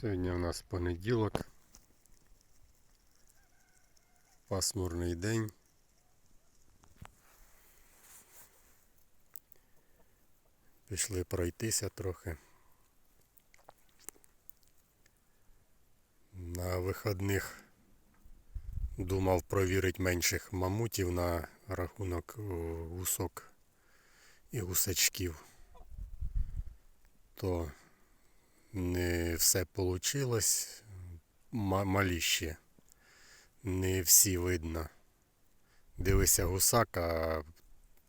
Сьогодні у нас понеділок. Пасмурний день. Пішли пройтися трохи. На вихідних думав провірити менших мамутів на рахунок гусок і гусачків. То не все вийшло. Малі ще. Не всі видно. Дивися гусак, а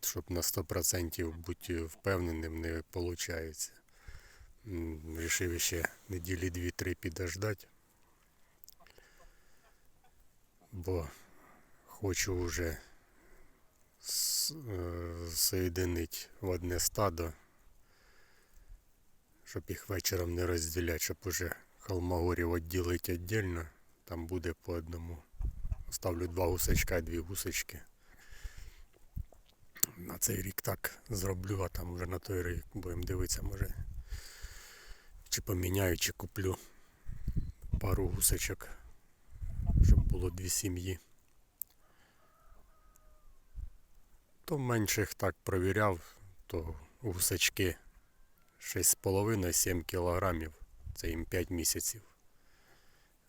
щоб на 100% бути впевненим, не виходить. Рішив ще неділі 2-3 підождати. Бо хочу вже соєдинити в одне стадо щоб їх вечором не розділяти, щоб уже холмогорів відділити віддільно. Там буде по одному. Ставлю два гусачка і дві гусочки. На цей рік так зроблю, а там вже на той рік будемо дивитися, може. Чи поміняю, чи куплю пару гусочок, щоб було дві сім'ї. То менших так провіряв, то гусачки 6,5-7 кілограмів. Це їм 5 місяців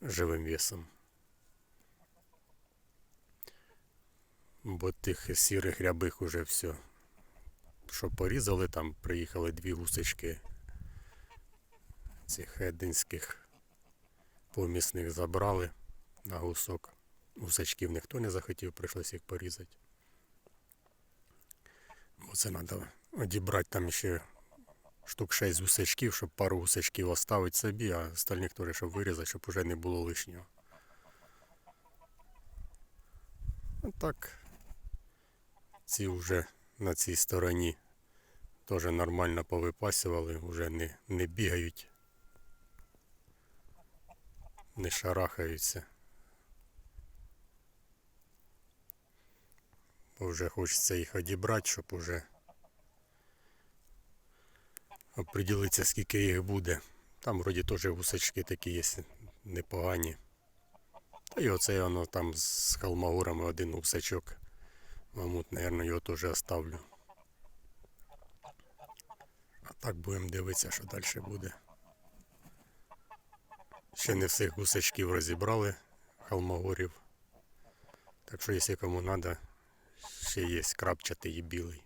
живим весом. Бо тих сірих рябих уже все. Що порізали, там приїхали дві гусочки цих единських помісних забрали на гусок. Гусачків ніхто не захотів, прийшлося їх порізати. Бо це треба одібрати там ще штук 6 гусачків, щоб пару гусачків оставити собі, а остальних теж, щоб вирізати, щоб уже не було лишнього. А так, ці вже на цій стороні теж нормально повипасували, вже не, не бігають, не шарахаються. Бо вже хочеться їх одібрати, щоб уже оприділитися, скільки їх буде. Там вроді теж гусачки такі є непогані. Та й оце воно там з холмогорами один гусачок. Мамут, мабуть, його теж оставлю. А так будемо дивитися, що далі буде. Ще не всіх гусачків розібрали холмогорів. Так що, якщо кому треба, ще є крапчатий і білий.